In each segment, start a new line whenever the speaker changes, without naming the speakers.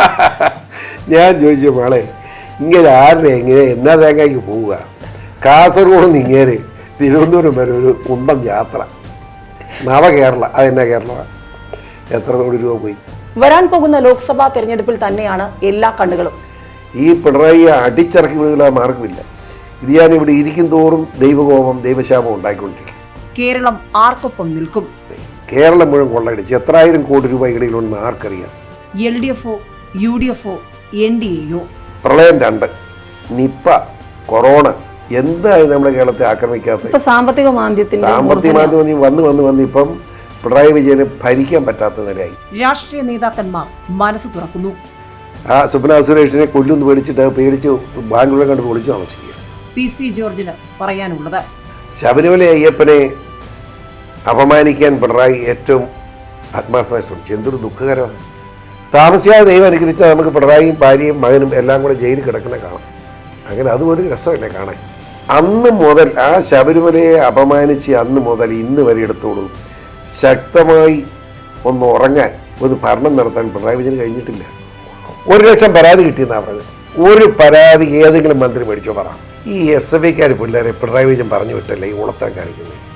ഞാൻ ചോദിച്ചു മോളെ ഇങ്ങനെ ആരുടെ എങ്ങനെ എന്നാ തേങ്ങയ്ക്ക് പോവുക? കാസർഗോഡ് നിന്ന് ഇങ്ങേര് തിരുവനന്തപുരം വരെ ഒരു കുന്തം യാത്ര. നവകേരള അതെന്നാ കേരള? എത്ര കോടി രൂപ പോയി?
വരാൻ പോകുന്ന ലോക്സഭാ തെരഞ്ഞെടുപ്പിൽ തന്നെയാണ് എല്ലാ കണ്ണുകളും.
ഈ പിണറായി അടിച്ചിറക്കി വിടുക മാർഗമില്ല ഇത് ഞാൻ ഇവിടെ ഇരിക്കും തോറും ദൈവകോപം ദൈവശാപം ഉണ്ടായിക്കൊണ്ടിരിക്കും.
കേരളം ആർക്കൊപ്പം നിൽക്കും?
കേരളം മുഴുവൻ കൊള്ളയടിച്ച് എത്രായിരം കോടി രൂപ ഇടയിലുണ്ടെന്ന് ആർക്കറിയാം?
എൽ ഡി എഫോ യു ഡി എഫോ എൻ ഡി എയോ
പ്രളയം രണ്ട്. നിപ്പ കൊറോണ എന്തായി നമ്മുടെ കേരളത്തെ ആക്രമിക്കാത്ത
സാമ്പത്തിക മാന്ദ്യത്തിന്
സാമ്പത്തിക മാന്ദ്യം വന്ന് വന്ന് വന്ന് ഇപ്പം പിണറായി വിജയന് ഭരിക്കാൻ പറ്റാത്ത നിലയായി.
രാഷ്ട്രീയ നേതാക്കന്മാർ മനസ്സ് തുറക്കുന്നു.
ആ സുപ്ന സുരേഷിനെ കൊല്ലുന്ന് പേടിച്ചിട്ട് പേടിച്ച് ബാംഗ്ലൂരെ കണ്ട് വിളിച്ചു താമസിക്കുക.
പി സി ജോർജിന് പറയാനുള്ളത്.
ശബരിമല അയ്യപ്പനെ അപമാനിക്കാൻ പിണറായി ഏറ്റവും ആത്മാർത്ഥമായി ശ്രമിച്ചു. എന്തൊരു ദുഃഖകരമാണ്. താമസിയാതെ ദൈവം അനുഗ്രഹിച്ചാൽ നമുക്ക് പിണറായിയും ഭാര്യയും മകനും എല്ലാം കൂടെ ജയിലിൽ കിടക്കുന്ന കാണാം. അങ്ങനെ അതുപോലെ രസമല്ലേ കാണാൻ? അന്ന് മുതൽ ആ ശബരിമലയെ അപമാനിച്ച് അന്ന് മുതൽ ഇന്ന് വരെ എടുത്തോളൂ. ശക്തമായി ഒന്ന് ഉറങ്ങാൻ ഒരു ഭരണം നടത്താൻ പിണറായി വിജയന് കഴിഞ്ഞിട്ടില്ല. ഒരു ലക്ഷം പരാതി കിട്ടിയെന്നാണ് പറഞ്ഞത്. ഒരു പരാതി ഏതെങ്കിലും മന്ത്രി മേടിച്ചോ പറ. ഈ എസ് എഫ് ഐക്കാർ പിള്ളേരെ പിണറായി വിജയൻ പറഞ്ഞു വിട്ടല്ലേ ഈ ഉളത്തരം കാണിക്കുന്നത്?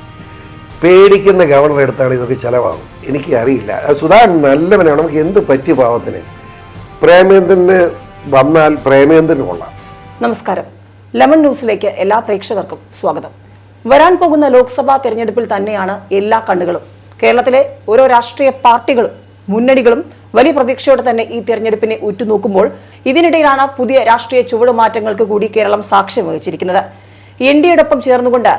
പേടിക്കുന്ന ഗവർണർ എടുത്താണ് ഇതൊക്കെ ചിലവാകും എനിക്ക് അറിയില്ല. സുധാകരൻ നല്ലവനാണ്. നമുക്ക് എന്ത് പറ്റി പാവത്തിന്? പ്രേമേന്ദ്രന് വന്നാൽ പ്രേമേന്ദ്രന് കൊള്ളാം.
നമസ്കാരം. ലെമൺ ന്യൂസിലേക്ക് എല്ലാ പ്രേക്ഷകർക്കും സ്വാഗതം. വരാൻ പോകുന്ന ലോക്സഭാ തെരഞ്ഞെടുപ്പിൽ തന്നെയാണ് എല്ലാ കണ്ണുകളും. കേരളത്തിലെ ഓരോ രാഷ്ട്രീയ പാർട്ടികളും മുന്നണികളും വലിയ പ്രതീക്ഷയോടെ തന്നെ ഈ തെരഞ്ഞെടുപ്പിനെ ഉറ്റുനോക്കുമ്പോൾ ഇതിനിടയിലാണ് പുതിയ രാഷ്ട്രീയ ചുവടുമാറ്റങ്ങൾക്ക് കൂടി കേരളം സാക്ഷ്യം വഹിച്ചിരിക്കുന്നത്. എൻ ഡിയോടൊപ്പം ചേർന്നുകൊണ്ട്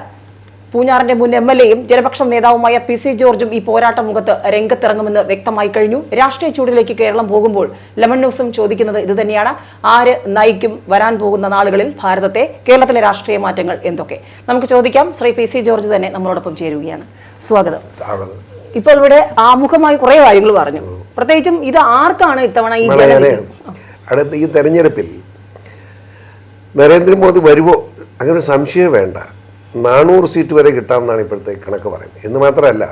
പൂഞ്ഞാറിന്റെ മുൻ എം എൽ എയും ജനപക്ഷം നേതാവുമായ പി സി ജോർജും ഈ പോരാട്ട മുഖത്ത് രംഗത്തിറങ്ങുമെന്ന് വ്യക്തമായി കഴിഞ്ഞു. രാഷ്ട്രീയ ചൂടിലേക്ക് കേരളം പോകുമ്പോൾ ലെമൺ ന്യൂസും ചോദിക്കുന്നത് ഇത് തന്നെയാണ് ആര് നയിക്കും വരാൻ പോകുന്ന നാളുകളിൽ ഭാരതത്തെ കേരളത്തിലെ രാഷ്ട്രീയ മാറ്റങ്ങൾ എന്തൊക്കെ? നമുക്ക് ചോദിക്കാം. ശ്രീ പി സി ജോർജ് തന്നെ നമ്മളോടൊപ്പം ചേരുകയാണ്. സ്വാഗതം.
സ്വാഗതം.
ഇപ്പോൾ ഇവിടെ ആമുഖമായി കുറെ കാര്യങ്ങൾ പറഞ്ഞു. പ്രത്യേകിച്ചും ഇത് ആർക്കാണ് ഇത്തവണ ഈ
അടുത്ത ഈ തെരഞ്ഞെടുപ്പിൽ നരേന്ദ്രമോദി വരുമോ അങ്ങനെ സംശയം വേണ്ട. നാനൂറ് സീറ്റ് വരെ കിട്ടാമെന്നാണ് ഇപ്പോഴത്തെ കണക്ക് പറയുന്നത്. എന്ന് മാത്രമല്ല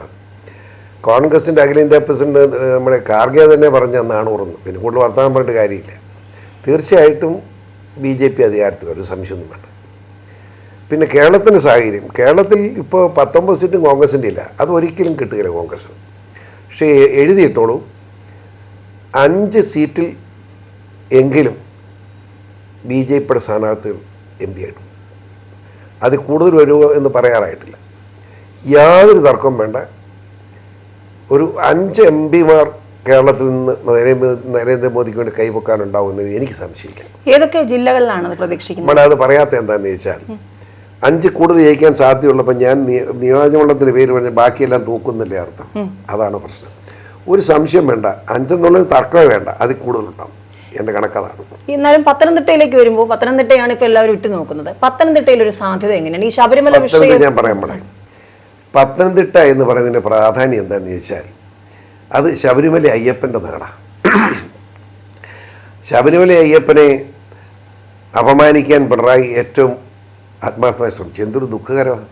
കോൺഗ്രസിന്റെ അഖിലേന്ത്യാ പ്രസിഡന്റ് നമ്മുടെ കാർഗെ തന്നെ പറഞ്ഞ നാനൂറെന്ന്. പിന്നെ കൂടുതൽ വർത്തമാനം പറഞ്ഞിട്ട് കാര്യമില്ല. തീർച്ചയായിട്ടും ബി ജെ പി അധികാരത്തിൽ ഒരു സംശയമൊന്നും വേണ്ട. പിന്നെ കേരളത്തിന്റെ സാഹചര്യം. കേരളത്തിൽ ഇപ്പോൾ പത്തൊമ്പത് സീറ്റും കോൺഗ്രസിന്റെ ഇല്ല. അത് ഒരിക്കലും കിട്ടുകയില്ല കോൺഗ്രസ് പക്ഷേ എഴുതിയിട്ടോളൂ. അഞ്ച് സീറ്റിൽ എങ്കിലും ബി ജെ പിയുടെ സ്ഥാനാർത്ഥികൾ എം പി ആയിട്ടു അത് കൂടുതൽ വരുമോ എന്ന് പറയാറായിട്ടില്ല. യാതൊരു തർക്കവും വേണ്ട. ഒരു അഞ്ച് എം പിമാർ കേരളത്തിൽ നിന്ന് നരേന്ദ്ര നരേന്ദ്രമോദിക്ക് വേണ്ടി കൈപൊക്കാനുണ്ടാവുമെന്ന് എനിക്ക് സംശയിക്കാം.
ഏതൊക്കെ ജില്ലകളിലാണ് പ്രതീക്ഷിക്കുന്നത്?
അത് പറയാത്ത എന്താണെന്ന് ചോദിച്ചാൽ അഞ്ച് കൂടുതൽ ജയിക്കാൻ സാധ്യതയുള്ളപ്പോൾ ഞാൻ നിയോജകമണ്ഡലത്തിന് നിയോജകമണ്ഡലത്തിന്റെ പേര് പറഞ്ഞ് ബാക്കിയെല്ലാം തൂക്കുന്നില്ലേ അർത്ഥം. അതാണ് പ്രശ്നം. ഒരു സംശയം വേണ്ട. അഞ്ചെന്നുള്ളൊരു തർക്കമേ വേണ്ട. അതിൽ കൂടുതലുണ്ടാവും. എന്റെ കണക്കതാണ്.
എന്നാലും പത്തനംതിട്ടയിലേക്ക് വരുമ്പോൾ പത്തനംതിട്ടയാണ് ഇപ്പൊ എല്ലാവരും ഇട്ട് നോക്കുന്നത്. പത്തനംതിട്ടയിൽ ഒരു സാധ്യത എങ്ങനെയാണ്? ഈ ശബരിമല
പത്തനംതിട്ട ഞാൻ പറയാൻ പറയാം പത്തനംതിട്ട എന്ന് പറയുന്നതിന്റെ പ്രാധാന്യം എന്താണെന്ന് ചോദിച്ചാൽ അത് ശബരിമല അയ്യപ്പന്റെ നാടാണ് ശബരിമല അയ്യപ്പനെ അപമാനിക്കാൻ പിണറായി ഏറ്റവും ആത്മാർത്ഥമായി ശ്രമിച്ചു. എന്തൊരു ദുഃഖകരമാണ്.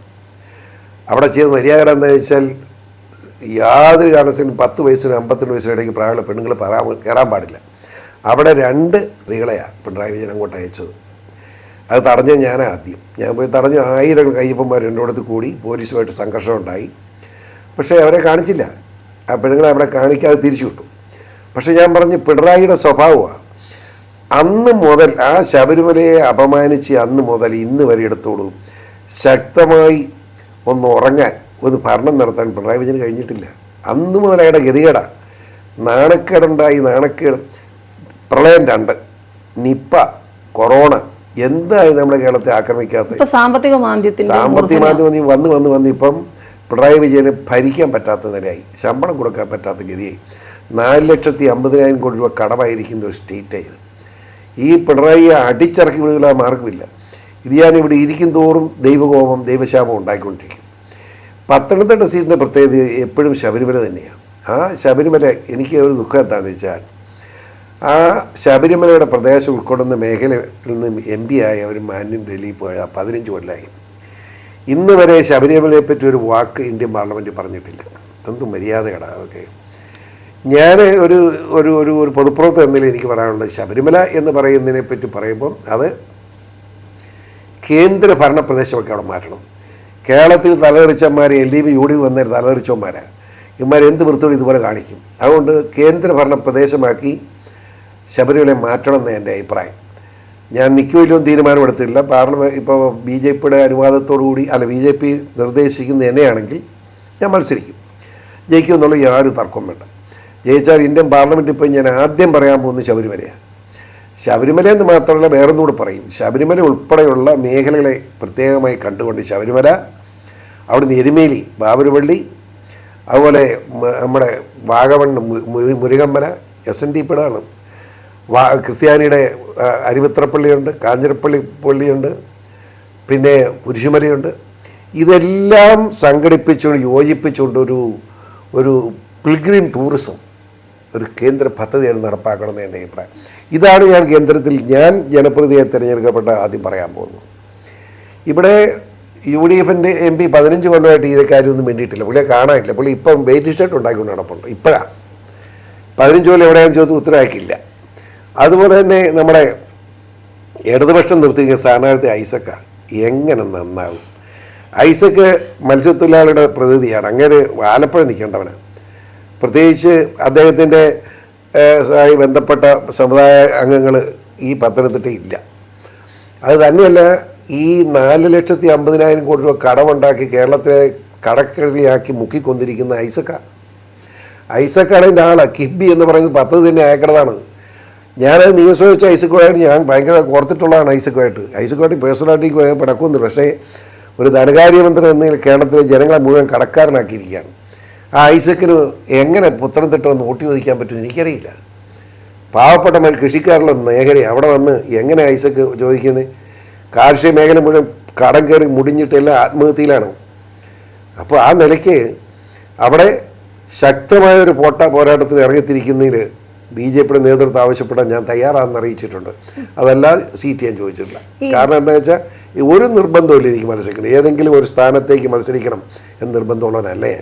അവിടെ ചെയ്ത മര്യാദ എന്താ വെച്ചാൽ യാതൊരു കാരണത്തിനും പത്ത് വയസ്സിനും അമ്പത്തിരണ്ട് വയസ്സിനും ഇടയ്ക്ക് പ്രായമുള്ള പെണ്ണുങ്ങൾ കയറാൻ പാടില്ല. അവിടെ രണ്ട് സ്ത്രീകളെയാണ് പിണറായി വിജയൻ അങ്ങോട്ട് അയച്ചത്. അത് തടഞ്ഞ ഞാൻ ആദ്യം. ഞാൻ പോയി തടഞ്ഞു. ആയിരം കയ്യപ്പന്മാർ എന്റെ അടുത്ത് കൂടി പോലീസുമായിട്ട് സംഘർഷം ഉണ്ടായി. പക്ഷേ അവരെ കാണിച്ചില്ല. ആ പെണ്ണുങ്ങളെ അവിടെ കാണിക്കാതെ തിരിച്ചു വിട്ടു. പക്ഷേ ഞാൻ പറഞ്ഞു പിണറായിയുടെ സ്വഭാവമാണ് അന്ന് മുതൽ ആ ശബരിമലയെ അപമാനിച്ച് അന്ന് മുതൽ ഇന്ന് വരെ എടുത്തോളൂ. ശക്തമായി ഒന്ന് ഉറങ്ങാൻ ഒന്ന് ഭരണം നടത്താൻ പിണറായി വിജയന് കഴിഞ്ഞിട്ടില്ല. അന്ന് മുതൽ അയാളുടെ ഗതികേടാണ് നാണക്കേടുണ്ടായി നാണക്കേട്. പ്രളയം രണ്ട്. നിപ്പ കൊറോണ എന്തായി നമ്മുടെ കേരളത്തെ ആക്രമിക്കാത്ത
സാമ്പത്തിക മാന്ദ്യത്തിന്റെ
സാമ്പത്തിക നീ വന്ന് വന്ന് വന്ന് ഇപ്പം പിണറായി വിജയന് ഭരിക്കാൻ പറ്റാത്ത നിലയായി. ശമ്പളം കൊടുക്കാൻ പറ്റാത്ത ഗതിയായി. നാല് ലക്ഷത്തി അമ്പതിനായിരം കോടി രൂപ കടമായിരിക്കുന്ന ഒരു സ്റ്റേറ്റായി ഈ പിണറായിയെ അടിച്ചിറക്കി വിടുക മാർഗമില്ല ഇത് ഞാൻ ഇവിടെ ഇരിക്കും തോറും ദൈവകോപം ദൈവശാപം ഉണ്ടായിക്കൊണ്ടിരിക്കും. പത്തനംതിട്ട സീറ്റിന്റെ പ്രത്യേകത എപ്പോഴും ശബരിമല തന്നെയാണ്. ആ ശബരിമല എനിക്ക് ഒരു ദുഃഖം എന്താണെന്ന് വെച്ചാൽ ആ ശബരിമലയുടെ പ്രദേശം ഉൾക്കൊള്ളുന്ന മേഖലയിൽ നിന്ന് എം പി ആയ ഒരു മാന്യൻ ഡൽഹിയിൽ പോയ പതിനഞ്ച് കൊല്ലമായി ഇന്ന് വരെ ശബരിമലയെ പറ്റി ഒരു വാക്ക് ഇന്ത്യൻ പാർലമെന്റ് പറഞ്ഞിട്ടില്ല. എന്ത് മര്യാദകടാ അതൊക്കെ. ഞാൻ ഒരു ഒരു ഒരു ഒരു പൊതുപ്രവർത്തനം എന്നതിൽ എനിക്ക് പറയാനുള്ളത് ശബരിമല എന്ന് പറയുന്നതിനെ പറ്റി പറയുമ്പം അത് കേന്ദ്ര ഭരണ പ്രദേശമൊക്കെ അവിടെ മാറ്റണം. കേരളത്തിൽ തലതെറിച്ചന്മാർ L D B U D P വന്നേരം തലതെറിച്ചന്മാരാണ് ഇവന്മാർ എന്ത് വൃത്തിയോട് ഇതുപോലെ കാണിക്കും? അതുകൊണ്ട് കേന്ദ്ര ഭരണ പ്രദേശമാക്കി ശബരിമല മാറ്റണം എന്ന് എന്റെ അഭിപ്രായം. ഞാൻ നിൽക്കുമല്ലോ തീരുമാനമെടുത്തിട്ടില്ല പാർലമെന്റ് ഇപ്പോൾ ബി ജെ പിയുടെ അനുവാദത്തോടു കൂടി അല്ല ബി ജെ പി നിർദ്ദേശിക്കുന്ന എന്നെയാണെങ്കിൽ ഞാൻ മത്സരിക്കും. ജയിക്കും എന്നുള്ള യാതൊരു തർക്കവും വേണ്ട. ജയിച്ചാൽ ഇന്ത്യൻ പാർലമെന്റ് ഇപ്പോൾ ഞാൻ ആദ്യം പറയാൻ പോകുന്നത് ശബരിമലയാണ്. ശബരിമല എന്ന് മാത്രമല്ല വേറൊന്നുകൂടെ പറയും. ശബരിമല ഉൾപ്പെടെയുള്ള മേഖലകളെ പ്രത്യേകമായി കണ്ടുകൊണ്ട് ശബരിമല അവിടുന്ന് എരുമേലി ബാബുരപള്ളി അതുപോലെ നമ്മുടെ മു- മുരുകമ്പല എസ് എൻ ഡി പിടാണ് വാ ക്രിസ്ത്യാനിയുടെ അരിവിത്രപ്പള്ളിയുണ്ട് കാഞ്ഞിരപ്പള്ളി പള്ളിയുണ്ട് പിന്നെ കുരിശുമലയുണ്ട്. ഇതെല്ലാം സംഘടിപ്പിച്ചുകൊണ്ട് യോജിപ്പിച്ചുകൊണ്ട് ഒരു ഒരു പിൽഗ്രീം ടൂറിസം ഒരു കേന്ദ്ര പദ്ധതിയാണ് നടപ്പാക്കണമെന്ന് എന്റെ അഭിപ്രായം. ഇതാണ് ഞാൻ കേന്ദ്രത്തിൽ ഞാൻ ജനപ്രതിയെ തിരഞ്ഞെടുക്കപ്പെട്ട ആദ്യം പറയാൻ പോകുന്നത്. ഇവിടെ യു ഡി എഫിന്റെ എം പി പതിനഞ്ച് കൊല്ലമായിട്ട് ഈ കാര്യമൊന്നും വേണ്ടിയിട്ടില്ല പുള്ളിയെ കാണാനില്ല. പുള്ളി ഇപ്പം വെയിറ്റ് ഷർട്ട് ഉണ്ടാക്കിക്കൊണ്ട് നടപ്പുണ്ട്. ഇപ്പോഴാണ് പതിനഞ്ച് കൊല്ലം എവിടെയാണെന്ന് ചോദിച്ചു ഉത്തരവാക്കില്ല അതുപോലെ തന്നെ നമ്മുടെ ഇടതുപക്ഷം നിർത്തിയ സ്ഥാനാർത്ഥി ഐസക്കാണ് എങ്ങനെ നന്നാവും? ഐസക്ക് മത്സ്യത്തൊഴിലാളിയുടെ പ്രതിനിധിയാണ്. അങ്ങനെ ആലപ്പുഴ നിൽക്കേണ്ടവനാണ്. പ്രത്യേകിച്ച് അദ്ദേഹത്തിന്റെ ആയി ബന്ധപ്പെട്ട സമുദായ അംഗങ്ങൾ ഈ പത്തനംതിട്ട ഇല്ല. അത് തന്നെയല്ല ഈ നാല് ലക്ഷത്തി അമ്പതിനായിരം കോടി രൂപ കടമുണ്ടാക്കി കേരളത്തിലെ കടക്കഴിയാക്കി മുക്കിക്കൊണ്ടിരിക്കുന്ന ഐസക്ക. ഐസക്കാണ് എന്റെ ആൾ കിബി എന്ന് പറയുന്നത് പദ്ധതി തന്നെ അയക്കണതാണ് ഞാനത് നിയമസഭ വെച്ച ഐസക്കുമായിട്ട് ഞാൻ ഭയങ്കര ഓർത്തിട്ടുള്ളതാണ് ഐസക്കുമായിട്ട്. ഐസക്കുമായിട്ട് പേഴ്സണാലിറ്റിക്ക് പിടക്കുന്നുണ്ട് പക്ഷേ ഒരു ധനകാര്യമന്ത്രി എന്ന കേരളത്തിലെ ജനങ്ങളെ മുഴുവൻ കടക്കാരനാക്കിയിരിക്കുകയാണ്. ആ ഐസക്കിന് എങ്ങനെ പത്തനംതിട്ട വന്ന് ഓട്ടി ചോദിക്കാൻ പറ്റുമെന്ന് എനിക്കറിയില്ല. പാവപ്പെട്ട മൻ കൃഷിക്കാരുള്ള മേഖല അവിടെ വന്ന് എങ്ങനെ ഐസക്ക് ചോദിക്കുന്നത്? കാർഷിക മേഖല മുഴുവൻ കടം കയറി മുടിഞ്ഞിട്ട് എല്ലാം ആത്മഹത്യയിലാണ്. അപ്പോൾ ആ നിലയ്ക്ക് അവിടെ ശക്തമായ ഒരു പോട്ട പോരാട്ടത്തിൽ ഇറങ്ങിത്തിരിക്കുന്നതിൽ ബി ജെ പിയുടെ നേതൃത്വം ആവശ്യപ്പെടാൻ ഞാൻ തയ്യാറാണെന്ന് അറിയിച്ചിട്ടുണ്ട്. അതല്ല സീറ്റ് ഞാൻ ചോദിച്ചിട്ടില്ല. കാരണം എന്താ വെച്ചാൽ ഒരു നിർബന്ധമില്ല എനിക്ക് മത്സരിക്കണം. ഏതെങ്കിലും ഒരു സ്ഥാനത്തേക്ക് മത്സരിക്കണം എന്ന് നിർബന്ധമുള്ളവനല്ലേ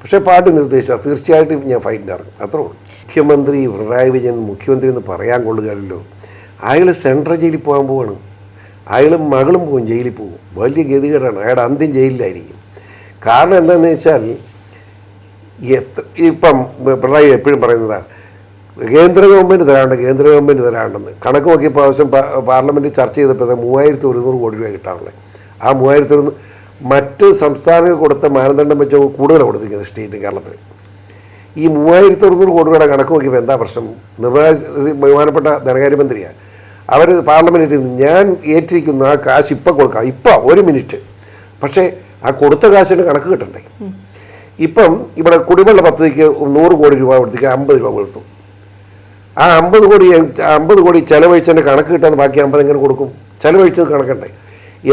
പക്ഷേ പാർട്ടി നിർദ്ദേശിച്ചാൽ തീർച്ചയായിട്ടും ഞാൻ ഫൈറ്റിന് ഇറങ്ങും. അത്രേ ഉള്ളൂ. മുഖ്യമന്ത്രി പിണറായി വിജയൻ മുഖ്യമന്ത്രി എന്ന് പറയാൻ കൊള്ളുകയല്ലോ അയാൾ സെൻട്രൽ ജയിലിൽ പോകാൻ പോവാണ്. അയാളും മകളും പോകും ജയിലിൽ പോകും വലിയ ഗതികേടാണ്. അയാളുടെ അന്ത്യം ജയിലിലായിരിക്കും. കാരണം എന്താണെന്ന് വെച്ചാൽ എത്ര ഇപ്പം പിണറായി എപ്പോഴും പറയുന്നതാണ് കേന്ദ്ര ഗവൺമെന്റ് തരാണ്ട് കേന്ദ്ര ഗവൺമെന്റ് തരാണ്ടെന്ന് കണക്ക് നോക്കിയപ്പോൾ ആവശ്യം പാർലമെന്റിൽ ചർച്ച ചെയ്തപ്പോൾ മൂവായിരത്തി ഒരുന്നൂറ് കോടി രൂപ കിട്ടാനുള്ളത് ആ മൂവായിരത്തി ഒരുന്നൂറ് മറ്റ് സംസ്ഥാനങ്ങൾ കൊടുത്ത മാനദണ്ഡം വെച്ച് കൂടുതൽ കൊടുത്തിരിക്കുന്നത് സ്റ്റേറ്റ് കേരളത്തിൽ ഈ മൂവായിരത്തി ഒരുന്നൂറ് കോടി രൂപയുടെ കണക്ക് നോക്കിയപ്പോൾ എന്താ പ്രശ്നം? നിർവാഹ ബഹുമാനപ്പെട്ട ധനകാര്യമന്ത്രിയാണ് അവർ പാർലമെന്റിൽ ഞാൻ ഏറ്റിരിക്കുന്ന ആ കാശ് ഇപ്പം കൊടുക്കാം ഇപ്പം ഒരു മിനിറ്റ്. പക്ഷേ ആ കൊടുത്ത കാശിന്റെ കണക്ക് കിട്ടണ്ടേ? ഇപ്പം ഇവിടെ കുടിവെള്ള പദ്ധതിക്ക് നൂറ് കോടി രൂപ കൊടുത്തേക്ക് അമ്പത് രൂപ കൊടുത്തു. ആ അമ്പത് കോടി അമ്പത് കോടി ചെലവഴിച്ചതിന്റെ കണക്ക് കിട്ടാൻ ബാക്കി അമ്പത് എങ്ങനെ കൊടുക്കും? ചെലവഴിച്ചത് കണക്കണ്ടേ.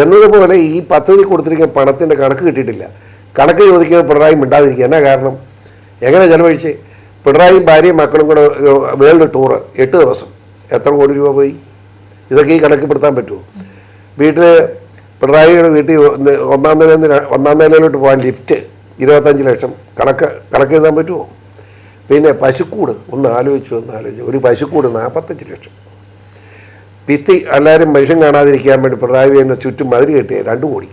എന്നതുപോലെ ഈ പദ്ധതി കൊടുത്തിരിക്കുന്ന പണത്തിന്റെ കണക്ക് കിട്ടിയിട്ടില്ല. കണക്ക് ചോദിക്കുന്നത് പിണറായി മിണ്ടാതിരിക്കുക. എന്നാ കാരണം? എങ്ങനെ ചെലവഴിച്ച്? പിണറായി ഭാര്യയും മക്കളും കൂടെ വേൾഡ് ടൂറ് എട്ട് ദിവസം. എത്ര കോടി രൂപ പോയി? ഇതൊക്കെ ഈ കണക്കിൽപ്പെടുത്താൻ പറ്റുമോ? വീട്ടിൽ പിണറായിയുടെ വീട്ടിൽ ഒന്നാം നിലയിൽ ഒന്നാം നിലയിലോട്ട് പോകാൻ ലിഫ്റ്റ് ഇരുപത്തഞ്ച് ലക്ഷം. കണക്ക് കണക്ക് എഴുതാൻ പറ്റുമോ? പിന്നെ പശുക്കൂട് ഒന്ന് ആലോചിച്ചു ഒന്ന് ആലോചിച്ചു. ഒരു പശുക്കൂട് നാൽപ്പത്തഞ്ച് ലക്ഷം. ഭിത്തി എല്ലാവരും മനുഷ്യൻ കാണാതിരിക്കാൻ വേണ്ടി പിണറായി വിജയനെ ചുറ്റും മതിരി കെട്ടിയ രണ്ട് കോടി.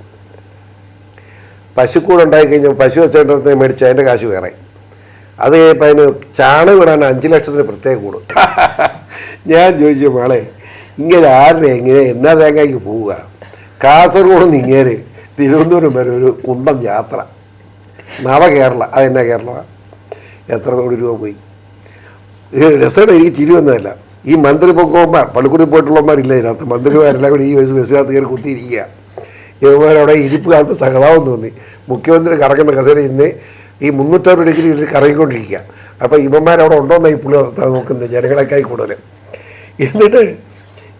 പശുക്കൂട് ഉണ്ടായി കഴിഞ്ഞാൽ പശു വെച്ചേണ്ടത്തെ മേടിച്ച് അതിന്റെ കാശ് വേറെ. അത് കഴിഞ്ഞപ്പോൾ അതിന് ചാണകം ഇടാൻ അഞ്ച് ലക്ഷത്തിന് പ്രത്യേക കൂടും. ഞാൻ ചോദിച്ചു മോളെ ഇങ്ങനെ ആരുടെ എങ്ങനെ എന്നാ തേങ്ങയ്ക്ക് പോവുക? കാസർഗോഡ് നിന്ന് ഇങ്ങേര് തിരുവനന്തപുരം വരെ ഒരു കുന്തം യാത്ര. നവകേരള അതെന്നാ കേരള എത്ര കോടി രൂപ പോയി? രസമാണ് എനിക്ക് ചിരി വന്നതല്ല. ഈ മന്ത്രി പൊക്കവന്മാർ പള്ളിക്കൂടി പോയിട്ടുള്ളവന്മാരില്ല ഇതിനകത്ത് മന്ത്രിമാരെല്ലാം കൂടി ഈ വയസ്സ് ബസ്സിനകത്ത് കയറി കുത്തിയിരിക്കുക. ഇവന്മാരവിടെ ഇരിപ്പ് കാണുമ്പോൾ സഹതാപം തോന്നി. മുഖ്യമന്ത്രി കറങ്ങുന്ന കസേര ഇന്ന് ഈ മുന്നൂറ്റാറ് ഡിഗ്രി ഇരുന്ന് കറങ്ങിക്കൊണ്ടിരിക്കുക. അപ്പോൾ ഇവന്മാരവിടെ ഉണ്ടോന്നായി പുള്ളി നോക്കുന്നത് ജനങ്ങളൊക്കെ കൂടുതൽ എന്നിട്ട്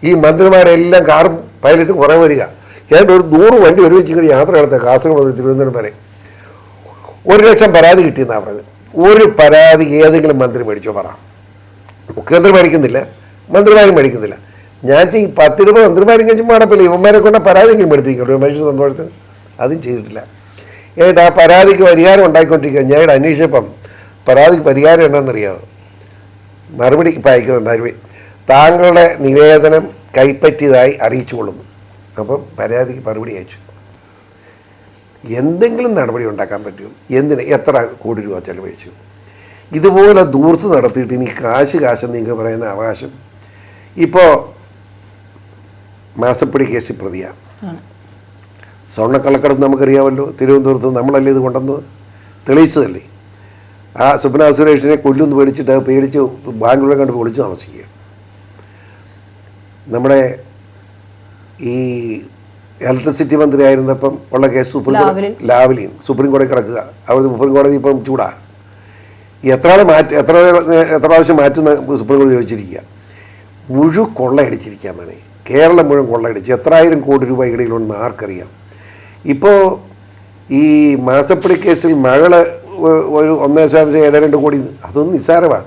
ഈ മന്ത്രിമാരെല്ലാം കാറും പൈലറ്റും കുറേ വരിക. ഏതാണ്ട് ഒരു നൂറ് വണ്ടി ഒരുമിച്ച് ഇങ്ങനെ യാത്ര നടത്തുക കാസർഗോഡ് തിരുവനന്തപുരം വരെ. ഒരു ലക്ഷം പരാതി കിട്ടിയെന്നാണ് പറഞ്ഞത്. ഒരു പരാതി ഏതെങ്കിലും മന്ത്രി മേടിച്ചോ പറ. മുഖ്യമന്ത്രി മേടിക്കുന്നില്ല മന്ത്രിമാരും മേടിക്കുന്നില്ല. ഞാൻ ചെയ് പത്ത് രൂപ മന്ത്രിമാരും കഴിച്ചും മാടപ്പില്ല ഇവന്മാരെ കൊണ്ട് പരാതിയെങ്കിലും മേടിപ്പിക്കുള്ളൂ മനുഷ്യ സന്തോഷത്തിന് അതും ചെയ്തിട്ടില്ല. ഏട്ടാ ആ പരാതിക്ക് പരിഹാരം ഉണ്ടാക്കിക്കൊണ്ടിരിക്കുക ഞാൻ അന്വേഷിച്ചപ്പം പരാതിക്ക് പരിഹാരം എന്താണെന്നറിയാമോ മറുപടി ഇപ്പം അയക്കുന്നുണ്ട് മറുപടി താങ്കളുടെ നിവേദനം കൈപ്പറ്റിയതായി അറിയിച്ചു കൊള്ളുന്നു അപ്പം പരാതിക്ക് മറുപടി അയച്ചു. എന്തെങ്കിലും നടപടി ഉണ്ടാക്കാൻ പറ്റും. എന്തിന്? എത്ര കോടി രൂപ ചെലവഴിച്ചു? ഇതുപോലെ ദൂർത്ത് നടത്തിയിട്ട് ഇനി കാശ് കാശെന്ന് നിങ്ങൾക്ക് പറയുന്ന അവകാശം. ഇപ്പോൾ മാസപ്പടി കേസിൽ പ്രതിയാണ്. സ്വർണക്കള്ളക്കടത്ത് നമുക്കറിയാമല്ലോ. തിരുവനന്തപുരത്ത് നമ്മളല്ലേ ഇത് കൊണ്ടുവന്നത്? തെളിയിച്ചതല്ലേ? ആ സുപ്ന സുരേഷിനെ കൊല്ലുന്ന് പേടിച്ചിട്ട് പേടിച്ച് ബാംഗ്ലൂരെ കണ്ട് ഒളിച്ച് താമസിക്കുക നമ്മുടെ ഈ ഇലക്ട്രിസിറ്റി മന്ത്രി ആയിരുന്നപ്പം ഉള്ള കേസ് സുപ്രീം കോടതി ലാവലിൻ. സുപ്രീം കോടതി കിടക്കുക. അവർ സുപ്രീം കോടതി ഇപ്പം ചൂടാ. എത്ര ആൾ മാറ്റി എത്ര എത്ര പ്രാവശ്യം മാറ്റുന്ന സുപ്രീം കോടതി ചോദിച്ചിരിക്കുക. മുഴു കൊള്ളയടിച്ചിരിക്കാൻ എന്നാണ് കേരളം മുഴുവൻ കൊള്ളയടിച്ച്. എത്രായിരം കോടി രൂപ ഇടയിലുണ്ടെന്ന് ആർക്കറിയാം. ഇപ്പോൾ ഈ മാസപ്പടി കേസിൽ മകൾ ഒരു ഒന്നേ ദശാംശം ഏഴ് രണ്ട് കോടി അതൊന്നും നിസ്സാരമാണ്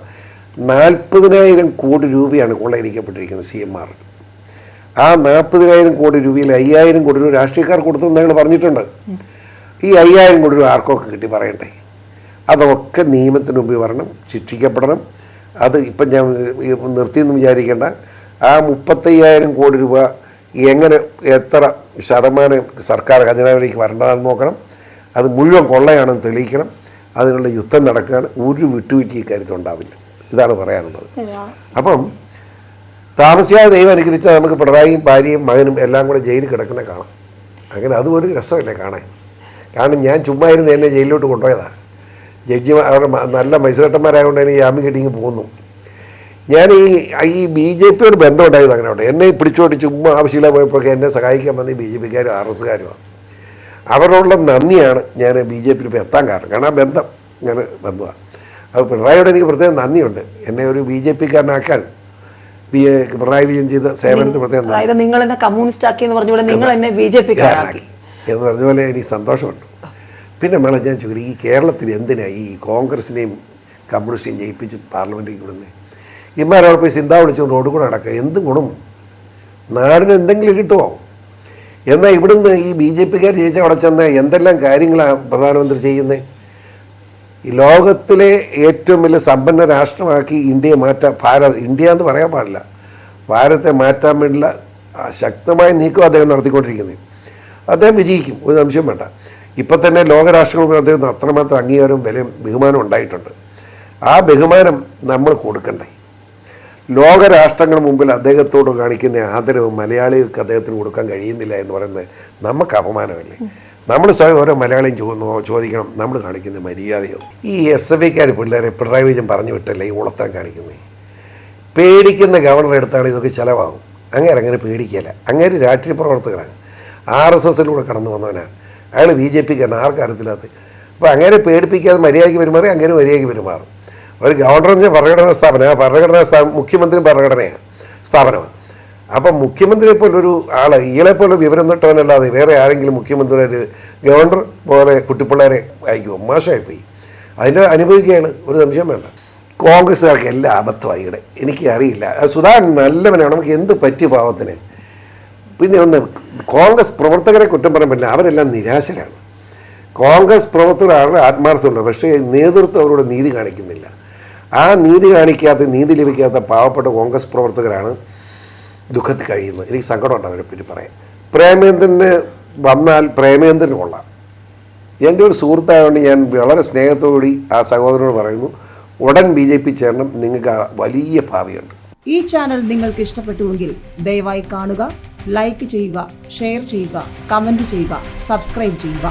നാൽപ്പതിനായിരം കോടി രൂപയാണ് കൊള്ളയടിക്കപ്പെട്ടിരിക്കുന്നത് സി എം ആർ. ആ നാൽപ്പതിനായിരം കോടി രൂപയിൽ അയ്യായിരം കോടി രൂപ രാഷ്ട്രീയക്കാർ കൊടുത്തെന്ന് ഞങ്ങൾ പറഞ്ഞിട്ടുണ്ട്. ഈ അയ്യായിരം കോടി രൂപ ആർക്കൊക്കെ കിട്ടി പറയണ്ടേ? അതൊക്കെ നിയമത്തിന് മുമ്പിൽ വരണം ശിക്ഷിക്കപ്പെടണം. അത് ഇപ്പം ഞാൻ നിർത്തിയെന്ന് വിചാരിക്കേണ്ട. ആ മുപ്പത്തയ്യായിരം കോടി രൂപ എങ്ങനെ എത്ര ശതമാനം സർക്കാർ ഖജനാവിലേക്ക് വരേണ്ടതാണെന്ന് നോക്കണം. അത് മുഴുവൻ കൊള്ളയാണെന്ന് തെളിയിക്കണം. അതിനുള്ള യുദ്ധം നടക്കുകയാണ്. ഒരു വിട്ടുവീഴ്ച ഇക്കാര്യത്തിൽ ഉണ്ടാവില്ല. ഇതാണ് പറയാനുള്ളത്. അപ്പം താമസിയാതെ ദൈവം അനുഗ്രഹിച്ചാൽ നമുക്ക് പിണറായിയും ഭാര്യയും മകനും എല്ലാം കൂടെ ജയിലിൽ കിടക്കുന്ന കാണാം. അങ്ങനെ അതും ഒരു രസമല്ലേ കാണാൻ? കാരണം ഞാൻ ചുമ്മാ ഇരുന്ന് എന്നെ ജയിലിലോട്ട് കൊണ്ടുപോയതാണ് ജഡ്ജി അവരുടെ നല്ല മത്സരട്ടന്മാരായതുകൊണ്ട് എനിക്ക് ജാമ്യം കിട്ടിങ്ങ് പോകുന്നു. ഞാൻ ഈ ഈ ബി ജെ പിയോട് ബന്ധമുണ്ടായത് അങ്ങനെ ഉണ്ട് എന്നെ പിടിച്ചോട്ട് ചുമ്മാ ആവശ്യമില്ല പോയപ്പോഴൊക്കെ എന്നെ സഹായിക്കാൻ വന്ന ബി ജെ പിക്കാരും ആർ എസ്സുകാരുമാണ് അവരോടുള്ള നന്ദിയാണ് ഞാൻ ബി ജെ പിയിൽ ഇപ്പോൾ എത്താൻ കാരണം. കാരണം ആ ബന്ധം ഞാൻ ബന്ധമാണ് അപ്പോൾ പിണറായിയോട് എനിക്ക് പ്രത്യേകം നന്ദിയുണ്ട്. എന്നെ ഒരു ബി ജെ പിക്കാരനാക്കാൻ പി എ പിണറായി വിജയൻ ചെയ്ത സേവനത്തിന് പ്രത്യേകം
അതായത് നിങ്ങൾ എന്നെ കമ്മ്യൂണിസ്റ്റ് ആക്കി എന്ന് പറഞ്ഞ പോലെ നിങ്ങൾ എന്നെ ബി ജെ പി
എന്ന് പറഞ്ഞ പോലെ എനിക്ക് സന്തോഷമുണ്ട്. പിന്നെ മേളം ഞാൻ ചോദിക്കും ഈ കേരളത്തിൽ എന്തിനാ ഈ കോൺഗ്രസിനെയും കമ്മ്യൂണിസ്റ്റിനെയും ജയിപ്പിച്ച് പാർലമെന്റിൽ വിടുന്നത് ഇമാരവിടെ പോയി ചിന്താ വിളിച്ചു റോഡ് കൂടെ നടക്കുക എന്ത് ഗുണം? നാടിന് എന്തെങ്കിലും കിട്ടുമോ? എന്നാൽ ഇവിടുന്ന് ഈ ബി ജെ പിക്കാർ ജയിച്ച അവിടെ ചെന്ന എന്തെല്ലാം കാര്യങ്ങളാണ് പ്രധാനമന്ത്രി ചെയ്യുന്നത് ലോകത്തിലെ ഏറ്റവും വലിയ സമ്പന്ന രാഷ്ട്രമാക്കി ഇന്ത്യയെ മാറ്റാൻ ഭാരത് ഇന്ത്യ എന്ന് പറയാൻ പാടില്ല. ഭാരതത്തെ മാറ്റാൻ വേണ്ടിയുള്ള ശക്തമായ നീക്കം അദ്ദേഹം നടത്തിക്കൊണ്ടിരിക്കുന്നത്. അദ്ദേഹം വിജയിക്കും ഒരു സംശയം വേണ്ട. ഇപ്പം തന്നെ ലോകരാഷ്ട്രങ്ങൾക്ക് അദ്ദേഹത്തിന് അത്രമാത്രം അംഗീകാരവും വിലയും ബഹുമാനവും ഉണ്ടായിട്ടുണ്ട്. ആ ബഹുമാനം നമ്മൾ കൊടുക്കണ്ടേ? ലോകരാഷ്ട്രങ്ങൾ മുമ്പിൽ അദ്ദേഹത്തോട് കാണിക്കുന്ന ആദരവ് മലയാളികൾക്ക് അദ്ദേഹത്തിന് കൊടുക്കാൻ കഴിയുന്നില്ല എന്ന് പറയുന്നത് നമുക്ക് അപമാനമല്ലേ? നമ്മൾ സ്വയം ഓരോ മലയാളിയും ചോദിക്കുന്നു ചോദിക്കണം നമ്മൾ കാണിക്കുന്ന മര്യാദയോ? ഈ എസ് എഫ് ഐക്കാർ പിള്ളേരെ പിണറായി വിജയൻ പറഞ്ഞു വിട്ടല്ലേ ഈ ഉളത്തരം കാണിക്കുന്നത് പേടിക്കുന്ന ഗവർണർ എടുത്താണ് ഇതൊക്കെ ചിലവാകും. അങ്ങനെ അങ്ങനെ പേടിക്കില്ല അങ്ങേര് രാഷ്ട്രീയ പ്രവർത്തകനാണ് ആർ എസ് എസിലൂടെ കടന്നു വന്നവനാണ്. അയാൾ ബി ജെ പിക്കാരൻ ആർക്കറിയത്തില്ലാത്ത അപ്പോൾ അങ്ങനെ പേടിപ്പിക്കാതെ മര്യാദയ്ക്ക് പെരുമാറി അങ്ങനെ മര്യാദയ്ക്ക് പെരുമാറും. ഒരു ഗവർണർ എന്ന് പറഞ്ഞാൽ ഭരണഘടനാ സ്ഥാപനം ആ ഭരണഘടനാ സ്ഥാപനം മുഖ്യമന്ത്രി ഭരണഘടനയാണ് സ്ഥാപനമാണ്. അപ്പം മുഖ്യമന്ത്രിയെ പോലൊരു ആളെ ഇയാളെ പോലെ വിവരം തൊട്ടവനല്ലാതെ വേറെ ആരെങ്കിലും മുഖ്യമന്ത്രി ഗവർണർ പോലെ കുട്ടിപ്പിള്ളേരെ അയക്കുമോ മോശമായിപ്പോയി. അതിന്റെ അനുഭവിക്കുകയാണ്. ഒരു സംശയം വേണ്ട. കോൺഗ്രസ്സുകാർക്ക് എല്ലാം അബദ്ധമായി ഇവിടെ. എനിക്ക് അറിയില്ല സുധാകരൻ നല്ലവനാണ്. നമുക്ക് എന്ത് പറ്റിയ പാവത്തിന്? പിന്നെ ഒന്ന് കോൺഗ്രസ് പ്രവർത്തകരെ കുറ്റം പറയാൻ പറ്റില്ല. അവരെല്ലാം നിരാശരാണ്. കോൺഗ്രസ് പ്രവർത്തകർ അവരുടെ ആത്മാർത്ഥമുണ്ട് പക്ഷേ നേതൃത്വം അവരോട് നീതി കാണിക്കുന്നില്ല. ആ നീതി കാണിക്കാത്ത നീതി ലഭിക്കാത്ത പാവപ്പെട്ട കോൺഗ്രസ് പ്രവർത്തകരാണ് ദുഃഖത്തിൽ കഴിയുന്നത് എനിക്ക് സങ്കടമുണ്ട് അവരെ പറ്റി പറയാൻ. പ്രേമേന്ദ്രന് വന്നാൽ പ്രേമേന്ദ്രന് കൊള്ളാം. എന്റെ ഒരു സുഹൃത്തായതുകൊണ്ട് ഞാൻ വളരെ സ്നേഹത്തോടുകൂടി ആ സഹോദരനോട് പറയുന്നു ഉടൻ ബി ജെ പി ചേരണം നിങ്ങൾക്ക് വലിയ ഭാവിയുണ്ട്.
ഈ ചാനൽ നിങ്ങൾക്ക് ഇഷ്ടപ്പെട്ടുവെങ്കിൽ ദയവായി കാണുക ലൈക്ക് ചെയ്യുക ഷെയർ ചെയ്യുക കമന്റ് ചെയ്യുക സബ്സ്ക്രൈബ് ചെയ്യുക.